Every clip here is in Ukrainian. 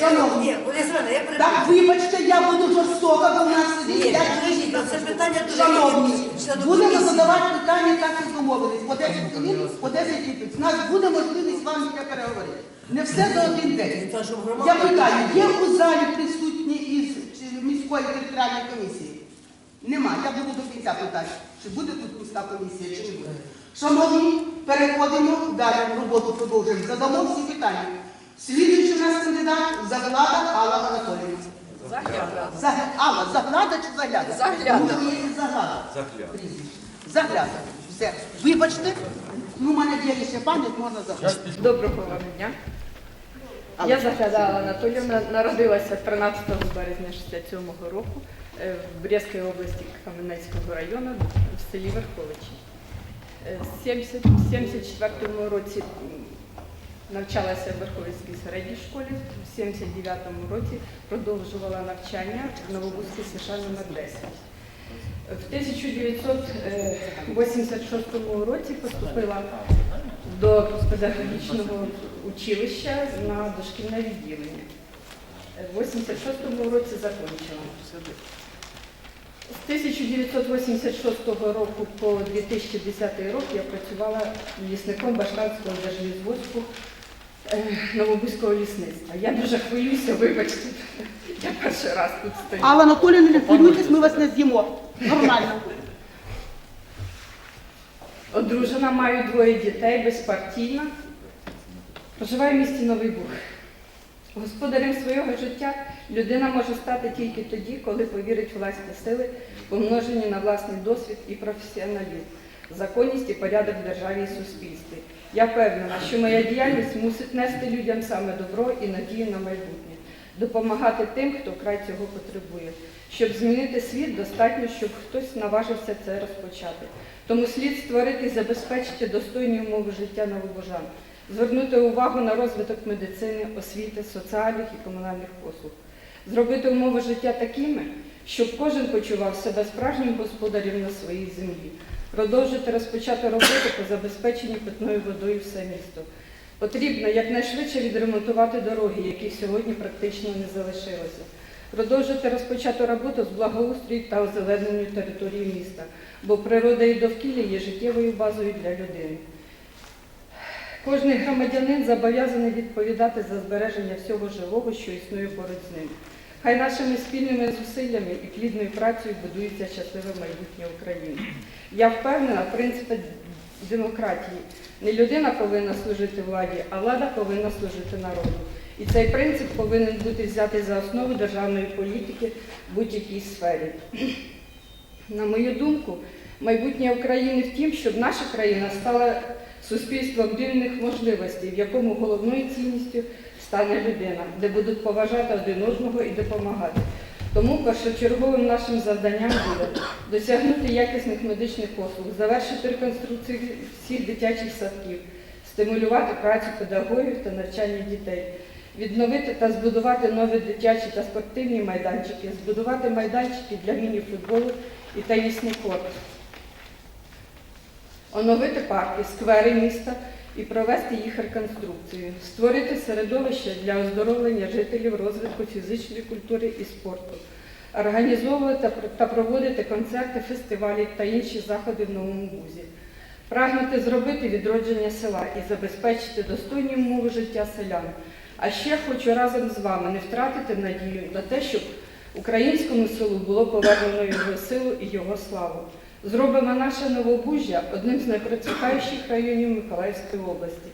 Шановні, Олександра, я Так, вибачте, я буду жорстока, бо в нас Ні, сидить підождіть, чоловік. це питання дуже Шановні, будемо комісії. задавати питання, так як домовились. По 10 хвилин, по 10 відповідь. У нас буде можливість з вами ще переговорити. Не все за один день. Це щоб громада- Я питаю, є у залі присутні із чи, міської територіальної комісії? Нема. Я буду до кінця питати, чи буде тут міська комісія, чи не буде. Шановні, переходимо далі в роботу продовжуємо. Задамо всі питання. Слідуючий у нас кандидат Заглада Алла Анатоліївна. Загляда. Заг- Алла, заглада чи загляда? Загляда. Що є і заглада. Прізвище. Загляда. Все. Вибачте, ну, в мене є ще пам'ять, можна заглядати. Доброго вам дня. Я заглядала Анатоліївна, народилася 13 березня 67 року е, в Брестській області Кам'янецького району в селі Верховичі. Е, В 70 74 році м, навчалася в Верховицькій середній школі, в 79 році продовжувала навчання в Новобузькій США номер 10. В 1986 році поступила до педагогічного училища на дошкільне відділення. В 86 році закінчила. З 1986 року по 2010 рік я працювала лісником Баштанського держлізводську е, Новобузького лісництва. Я дуже хвилююся, вибачте, я перший раз тут стою. Алла Анатоліївна, не хвилюйтесь, ми вас не з'їмо. Нормально. Одружена, маю двоє дітей, безпартійна. Проживаю в місті Новий Буг. Господарем свого життя людина може стати тільки тоді, коли повірить в власні сили, помножені на власний досвід і професіоналізм, законність і порядок в державі і суспільстві. Я впевнена, що моя діяльність мусить нести людям саме добро і надію на майбутнє, допомагати тим, хто край цього потребує. Щоб змінити світ, достатньо, щоб хтось наважився це розпочати. Тому слід створити і забезпечити достойні умови життя новобожан, звернути увагу на розвиток медицини, освіти, соціальних і комунальних послуг, зробити умови життя такими, щоб кожен почував себе справжнім господарем на своїй землі, продовжити розпочати роботу по забезпеченню питною водою все місто. Потрібно якнайшвидше відремонтувати дороги, яких сьогодні практично не залишилося. Продовжити розпочату роботу з благоустрою та озелененню території міста, бо природа і довкілля є життєвою базою для людини. Кожний громадянин зобов'язаний відповідати за збереження всього живого, що існує поруч з ним. Хай нашими спільними зусиллями і плідною працею будується щасливе майбутнє України. Я впевнена в принципі демократії. Не людина повинна служити владі, а влада повинна служити народу. І цей принцип повинен бути взятий за основу державної політики в будь-якій сфері. На мою думку, майбутнє України в тім, щоб наша країна стала суспільством рівних можливостей, в якому головною цінністю стане людина, де будуть поважати один одного і допомагати. Тому першочерговим нашим завданням буде досягнути якісних медичних послуг, завершити реконструкцію всіх дитячих садків, стимулювати працю педагогів та навчання дітей, відновити та збудувати нові дитячі та спортивні майданчики, збудувати майданчики для міні-футболу і тенісний корт, оновити парки, сквери міста і провести їх реконструкцію, створити середовище для оздоровлення жителів розвитку фізичної культури і спорту, організовувати та проводити концерти, фестивалі та інші заходи в Новому Бузі. Прагнути зробити відродження села і забезпечити достойні умови життя селян. А ще хочу разом з вами не втратити надію на те, щоб українському селу було повернено його силу і його славу. Зробимо наше Новобужжя одним з найпроцвітаючих районів Миколаївської області.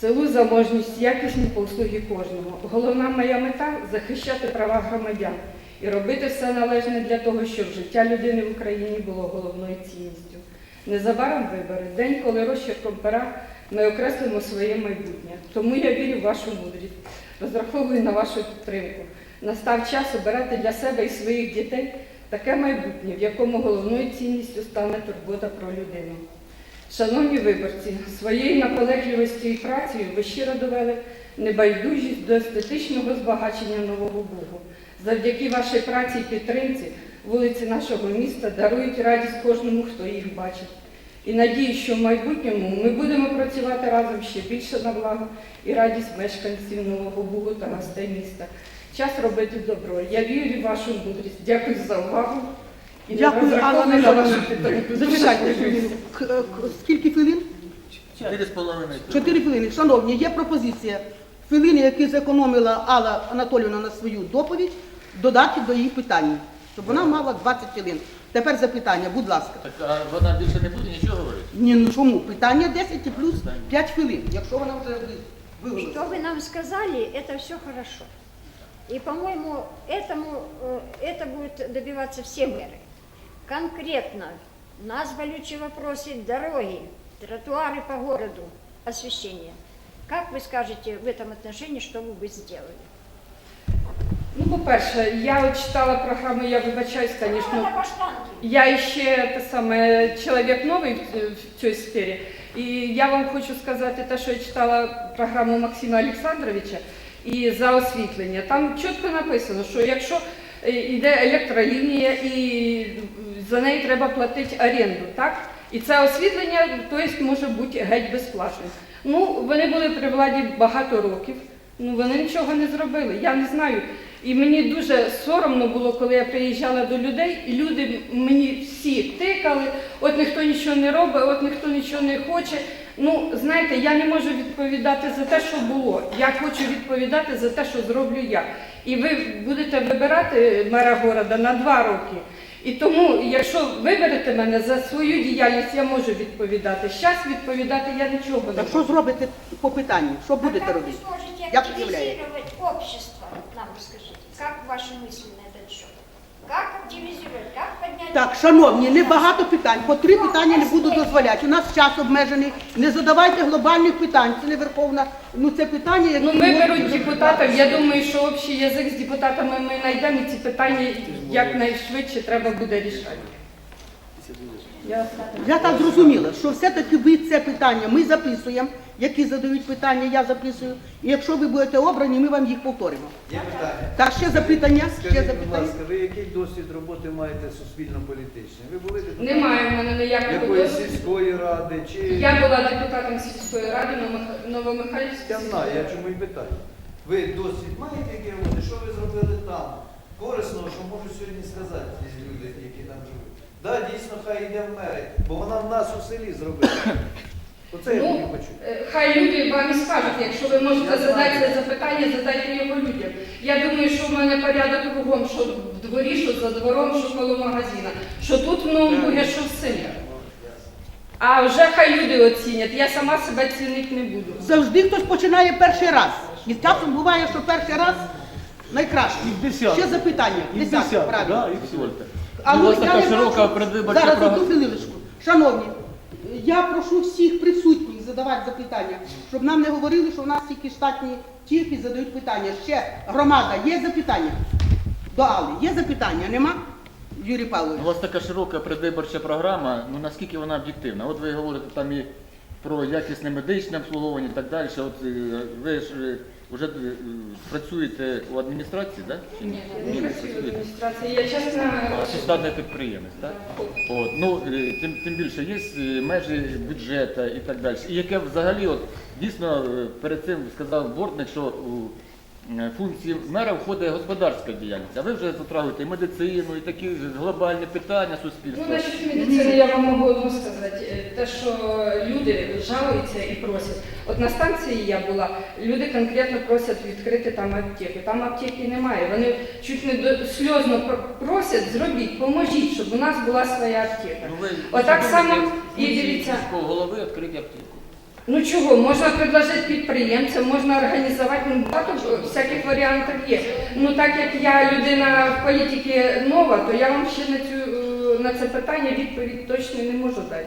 Селу заможність, якісні послуги кожного. Головна моя мета захищати права громадян і робити все належне для того, щоб життя людини в Україні було головною цінністю. Незабаром вибори, день, коли розчерком пера ми окреслимо своє майбутнє. Тому я вірю в вашу мудрість, розраховую на вашу підтримку. Настав час обирати для себе і своїх дітей таке майбутнє, в якому головною цінністю стане турбота про людину. Шановні виборці, своєю наполегливістю і працею ви щиро довели небайдужість до естетичного збагачення Нового Бугу. Завдяки вашій праці і підтримці вулиці нашого міста дарують радість кожному, хто їх бачить. І надію, що в майбутньому ми будемо працювати разом ще більше на благо і радість мешканців Нового Бугу та гостей міста. Час робити добро. Я вірю в вашу мудрість. Дякую за увагу. І Дякую, Алла розраховую на вашу Михайловна. підтримку. Зачекайте хвилину. К- к- Скільки хвилин? Чотири з половиною. Чотири хвилини. Шановні, є пропозиція. Хвилини, які зекономила Алла Анатоліївна на свою доповідь, додати до її питання, щоб вона мала 20 хвилин. Тепер запитання, будь ласка. Так а вона більше не буде нічого говорити? Ні, ну чому? Питання 10 і плюс 5 хвилин, якщо вона вже ви- виголосила. Что вы нам сказали, это все хорошо. И, по-моему, этому, э, это будет добиваться все мэры. Конкретно нас болючие вопросы дороги, тротуары по городу, освещение. Как вы скажете в этом отношении, что вы бы сделали? Ну, по-перше, я от читала програму, я вибачаюсь, Ну, звісно. это баштанки. Я ще те саме чоловік новий в, в цій сфері. І я вам хочу сказати те, що я читала програму Максима Олександровича І за освітлення. Там чітко написано, що якщо е, йде електролінія і за неї треба платити оренду, так? І це освітлення, тобто, може бути геть безплатним. Ну, вони були при владі багато років. Ну, вони нічого не зробили. Я не знаю. І мені дуже соромно було, коли я приїжджала до людей, і люди мені всі тикали, от ніхто нічого не робить, от ніхто нічого не хоче. Ну, знаєте, я не можу відповідати за те, що було. Я хочу відповідати за те, що зроблю я. І ви будете вибирати мера города на два роки. І тому, якщо виберете мене за свою діяльність, я можу відповідати. Зараз відповідати я нічого не Так можу. що зробите по питанню? Що А будете как вы робити? сможете Як уявляєте? активизировать общество, нам расскажите? Как ваши мысли на этот счет? Как активизировать, как поднять... Так, шановні, небагато питань. По три питання не буду дозволяти. У нас час обмежений. Не задавайте глобальних питань. Це не верховна. Ну це питання, які Ну, ми виберуть депутатів. Я думаю, що общий язик з депутатами ми знайдемо і ці питання якнайшвидше треба буде рішати. Я так зрозуміла, що все-таки ви це питання ми записуємо, які задають питання, я записую. І якщо ви будете обрані, ми вам їх повторимо. Є питання. Так, ще запитання, ще Скажіть, будь запитання. ласка, ви який досвід роботи маєте суспільно-політичний? Ви були депутатом Немає в мене ніякого досвіду. сільської ради чи Я була депутатом сільської ради Новомих- Новомихайлівської. я знаю, я чому і питаю. Ви досвід маєте який роботи? Що ви зробили там? Корисного, що можуть сьогодні сказати ці люди, які там живуть. Так, дійсно, хай йде в мери, бо вона в нас у селі зробила. Оце я Ну, хотів почути. е, Хай люди вам і скажуть, якщо ви можете Я задати знаю. це запитання, задайте його людям. Я думаю, що в мене порядок кругом, що в дворі, що за двором, що коло магазина, що тут в новому Бугі, що в селі. А вже хай люди оцінять. Я сама себе цінити не буду. Завжди хтось починає перший раз. І часом буває, що перший раз найкраще. Ще запитання. Десяток, правильно. Дозвольте. А У ну, я така не широка бачу. предвиборча Зараз одну хвилиночку. Шановні, я прошу всіх присутніх задавати запитання, щоб нам не говорили, що в нас тільки штатні ті, які задають питання. Ще громада, є запитання? До Алли. Є запитання? Нема? Юрій Павлович. У вас така широка предвиборча програма, ну наскільки вона об'єктивна? От ви говорите там і про якісне медичне обслуговування і так далі. От е, ви ж е, вже е, працюєте у адміністрації, так? Чи ні? Я не працюю в адміністрації, я чесно. Чи штатний підприємець, так? От, ну, тим, тим більше є межі бюджету і так далі. І яке взагалі, от, дійсно, перед цим сказав Бортник, що функції мера входить господарська діяльність, а ви вже затрагуєте і медицину, і такі глобальні питання Ну, суспільства. значить, медицини я вам можу одно сказати. Е, Те, що люди жалуються і просять. От на станції я була, люди конкретно просять відкрити там аптеку. Там аптеки немає. Вони чуть не до сльозно просять, зробіть, поможіть, щоб у нас була своя аптека. Ну, ви Отак само і дивіться. голови відкрити аптеку. Ну чого, можна предложити підприємцям, можна організувати, ну багато всяких варіантів є. Ну так як я людина в політиці нова, то я вам ще на цю е, на це питання відповідь точно не можу дати.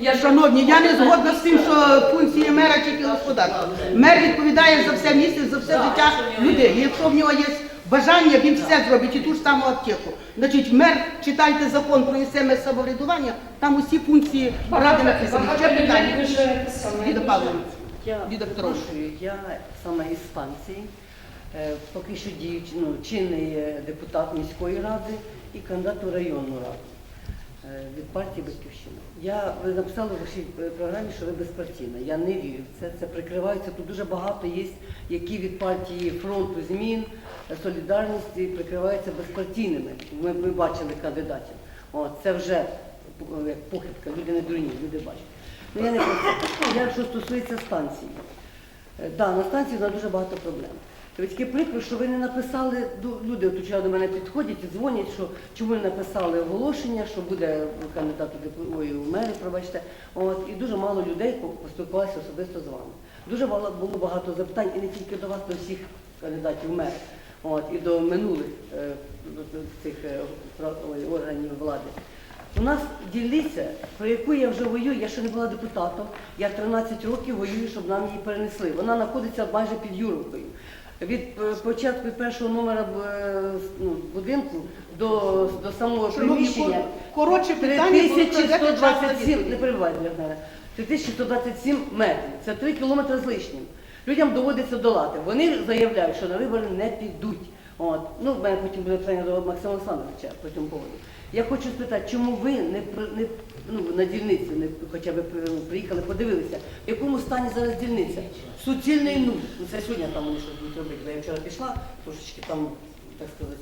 Я Шановні, я не згодна з тим, що функції мера тільки господарства. Мер відповідає за все місце, за все життя людей. Якщо в нього є бажання, він все зробить і ту ж саму аптеку. Значить, мер, читайте закон про місцеве самоврядування, там усі функції ради написані. Ще питання. Ліда Павловна. Ліда Петровна. я саме із станції, е, поки що діючий, ну, чинний е, депутат міської ради і кандидат у районну раду. Е, від партії Батьківщина. Я ви написали в вашій е, програмі, що ви безпартійна. Я не вірю. в Це це прикривається. Тут дуже багато є, які від партії фронту змін, солідарності прикриваються безпартійними. Ми, ми бачили кандидатів. От це вже е, як похибка. Люди не дурні, люди бачать. Ну я не про це. Я що стосується станції. Так, да, на станції на дуже багато проблем. Таке прикро, що ви не написали, люди от до мене підходять і дзвонять, що чому не написали оголошення, що буде кандидат у ой, у мери, пробачте. От, і дуже мало людей по- поспілкувалися особисто з вами. Дуже мало- було багато запитань, і не тільки до вас, до всіх кандидатів в мери, от, і до минулих е, цих е, органів влади. У нас дільниця, про яку я вже воюю, я ще не була депутатом, я 13 років воюю, щоб нам її перенесли. Вона знаходиться майже під Юровкою. Від е, початку першого номера е, ну, будинку до, до самого приміщення коротше питання, бо ви кладете час на 3127, не перебувайте, Богдана, 3127 метрів. Це 3 кілометри з лишнім. Людям доводиться долати. Вони заявляють, що на вибори не підуть. От. Ну, в мене потім буде питання до Максима Олександровича по цьому поводу. Я хочу спитати, чому ви не, не ну, на дільницю, не хоча б приїхали, подивилися, в якому стані зараз дільниця? Суцільний нуль. Ну, це сьогодні там вони щось будуть робити. бо Я вчора пішла, трошечки там, так сказати,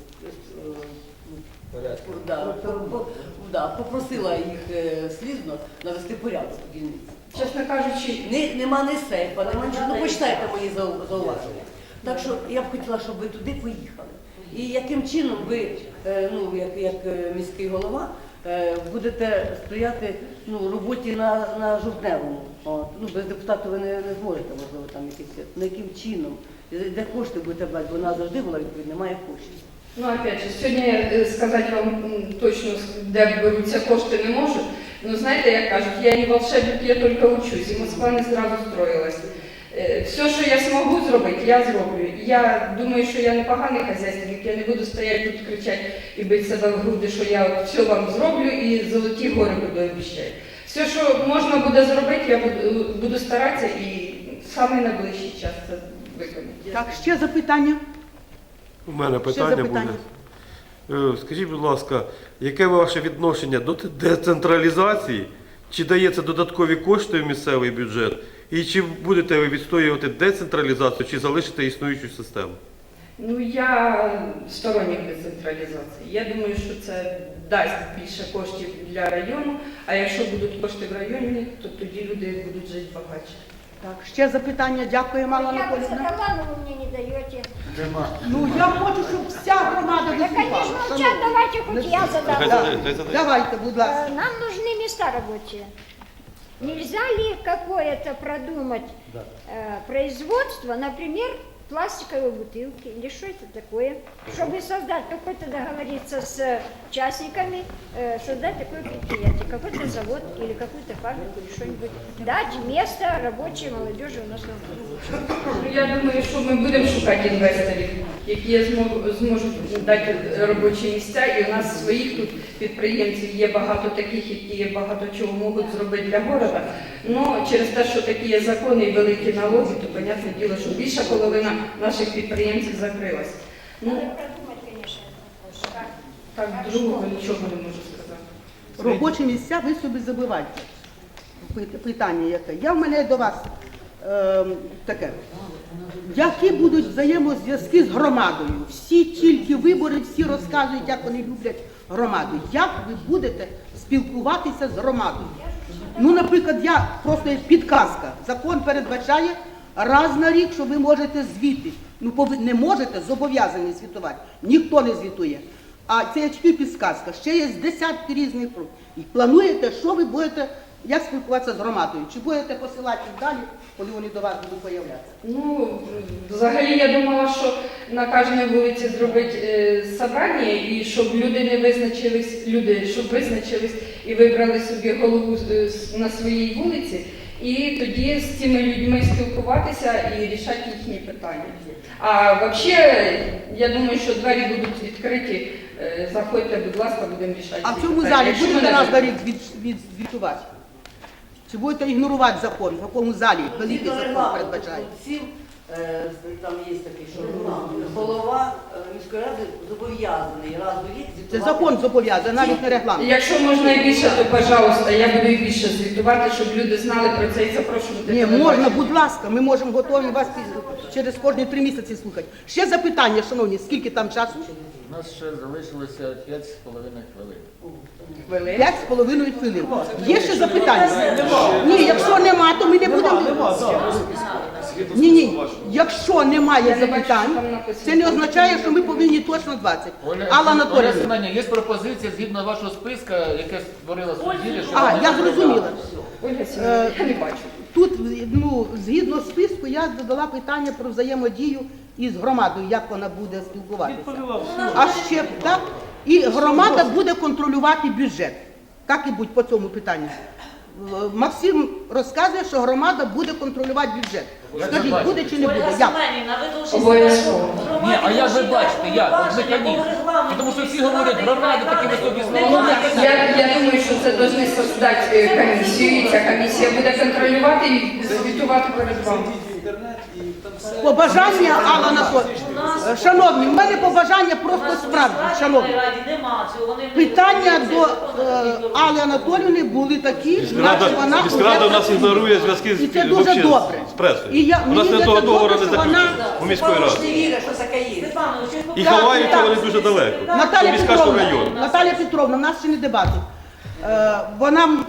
е, Да, по- по- да, попросила їх е, слізно навести порядок у дільниці. Чесно кажучи, нема ні сейфа, нема нічого. Ну почитайте мої зауваження. Так що я б хотіла, щоб ви туди поїхали. І яким чином ви, е, ну як, як е, міський голова, е, будете сприяти ну, роботі на, на жовтневому. Ну, без депутата ви не, не зможете, можливо, там якісь. Ну яким чином? Де кошти будете брати? У завжди була відповідь, немає коштів. Ну, опять же, сьогодні сказати вам точно, де беруться кошти, не можу. Ну, знаєте, як кажуть, я не волшебник, я тільки учусь, і Москва не зразу строїлась. Е, Все, що я зможу зробити, я зроблю. Я думаю, що я непоганий хазяйственник, я не буду стояти тут кричати і бити себе в груди, що я все вам зроблю і золоті гори буду обіщати. Все, що можна буде зробити, я буду, буду старатися і саме найближчий час це виконати. Так, ще запитання? У мене питання запитання? буде. Скажіть, будь ласка, яке ваше відношення до децентралізації? Чи дається додаткові кошти в місцевий бюджет? І чи будете ви відстоювати децентралізацію, чи залишите існуючу систему? Ну, я сторонник децентралізації. Я думаю, що це дасть більше коштів для району, а якщо будуть кошти в районі, то тоді люди будуть жити багатше. Так, ще запитання. Дякую, Мала Я бы Анатоліївна. задала, но вы мне не даете. Нема. Ну, я хочу, щоб вся громада Да, виступала. конечно, Шановні. молчат, давайте хоть я задам. Да. Давайте, будь ласка. Э, Нам нужны места рабочие. Нельзя ли какое-то продумать э, производство, например, пластиковой бутылки или что это такое, чтобы создать какой-то договориться с частниками, э, создать такое предприятие, какой-то завод или какую-то фабрику или что-нибудь, дать место рабочей молодежи у нас на Украине. Ну, Я думаю, що ми будемо шукати інвесторів, які змо- зможуть дати робочі місця. І у нас своїх тут підприємців є багато таких, які багато чого можуть зробити для міста. Ну через те, що такі є закони і великі налоги, то понятне діло, що більша половина наших підприємців закрилась. Ну так другого нічого не можу сказати. Робочі місця ви собі забивайте. Питання яке. Я в мене до вас ем, таке. Які будуть взаємозв'язки з громадою? Всі тільки вибори, всі розказують, як вони люблять громаду. Як ви будете спілкуватися з громадою? Ну, наприклад, я просто підказка. Закон передбачає раз на рік, що ви можете звіти. Ну, не можете, зобов'язані звітувати. Ніхто не звітує. А це я тільки підказка. Ще є десятки різних проб. І плануєте, що ви будете, як спілкуватися з громадою? Чи будете посилати далі, коли вони до вас будуть появлятися? Ну, взагалі я думала, що на кожній вулиці зробити е, собрання, і щоб люди не визначились, люди, щоб визначились і вибрали собі голову з- на своїй вулиці, і тоді з цими людьми спілкуватися і рішати їхні питання. А взагалі, я думаю, що двері будуть відкриті. Е, Заходьте, будь ласка, будемо рішати. А в цьому питання. залі Якщо будете нас від, від, відчувати? Чи будете ігнорувати закон, в якому залі великий закон передбачає? Е, Там є такий, що голова е, міської ради зобов'язаний раз у рік Це закон зобов'язаний, навіть не регламент. Якщо можна і більше, то пожалуйста, я буду і більше звітувати, щоб люди знали про це і запрошувати. Ні, можна, будь ласка, ми можемо готові вас через кожні три місяці слухати. Ще запитання, шановні, скільки там часу? У нас ще залишилося 5,5 хвилин. Хвилин. П'ять з половиною хвилин. Є ще запитання? Ні, якщо нема, то ми не будемо. Ні, ні. Якщо немає запитань, це не означає, що ми повинні точно 20. Оля, Алла Оля Анатолійовна. Семенівна, є пропозиція згідно вашого списка, яке створила судділля, що А, я зрозуміла. Бачу. Тут, ну, згідно списку, я задала питання про взаємодію із громадою, як вона буде спілкуватися. А ще так, і громада буде контролювати бюджет. Так і будь по цьому питанню. Максим розказує, що громада буде контролювати бюджет. Скажіть, буде чи не буде? Як? Ні, а як ви бачите, як? От механізм. Тому що всі говорять, громади такі високі слова. Я, я думаю, що це повинні создати е, комісію, і ця комісія буде контролювати і звітувати перед вами. Інтернет і там все. Побажання, Алла Анатолійовна. Шановні, в мене побажання просто справді, шановні. Питання до е, Алли Анатоліївни були такі, наче вона міськрада у нас ігнорує зв'язки з, І це дуже вообще добре. з пресою. І я- у нас мені не це того добре, договору не що вона- заключено у міської ради. Що І Так, вони дуже далеко. Наталя Міська Петровна, район. Наталя Петровна, в нас ще не дебати. Е, вона м,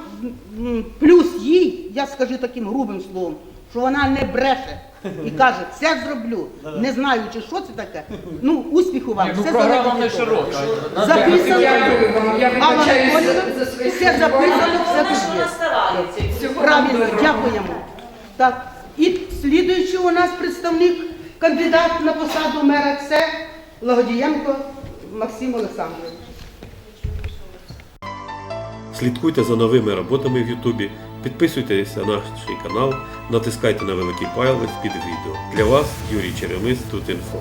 м, плюс їй, я скажу таким грубим словом, що вона не бреше і каже, це зроблю, не знаючи, що це таке. Ну, успіху вам. Ну все програма залежить не від того. широка. Записано. Я Алла Анатоліївна, все записано, все Головне, що тут вона є. старається. Всього Правильно, доброго. дякуємо. Так. І слідуючий у нас представник, кандидат на посаду мера, це Лагодієнко Максим Олександрович. Слідкуйте за новими роботами в Ютубі, підписуйтесь на наш канал, натискайте на великий палець під відео. Для вас Юрій Черемис тут інфо.